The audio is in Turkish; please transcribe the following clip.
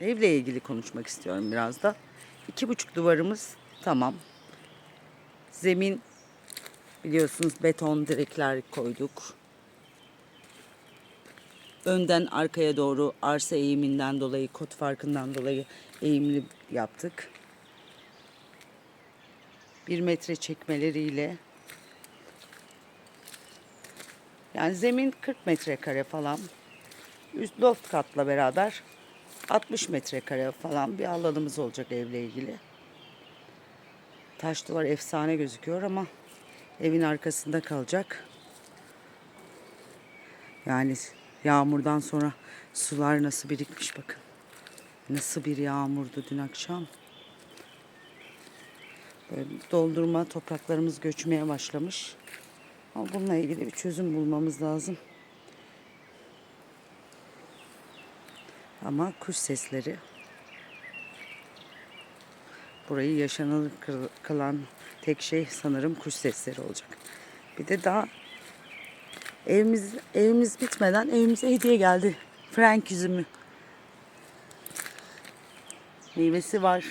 Evle ilgili konuşmak istiyorum biraz da. İki buçuk duvarımız tamam. Zemin biliyorsunuz beton direkler koyduk. Önden arkaya doğru arsa eğiminden dolayı, kot farkından dolayı eğimli yaptık. Bir metre çekmeleriyle yani zemin 40 metrekare falan. Üst loft katla beraber 60 metrekare falan bir alanımız olacak evle ilgili. Taş duvar efsane gözüküyor ama evin arkasında kalacak. Yani yağmurdan sonra sular nasıl birikmiş bakın. Nasıl bir yağmurdu dün akşam. Böyle doldurma topraklarımız göçmeye başlamış. Ama bununla ilgili bir çözüm bulmamız lazım. Ama kuş sesleri burayı yaşanılır kıl- kılan tek şey sanırım kuş sesleri olacak. Bir de daha evimiz evimiz bitmeden evimize hediye geldi. Frank üzümü. Meyvesi var.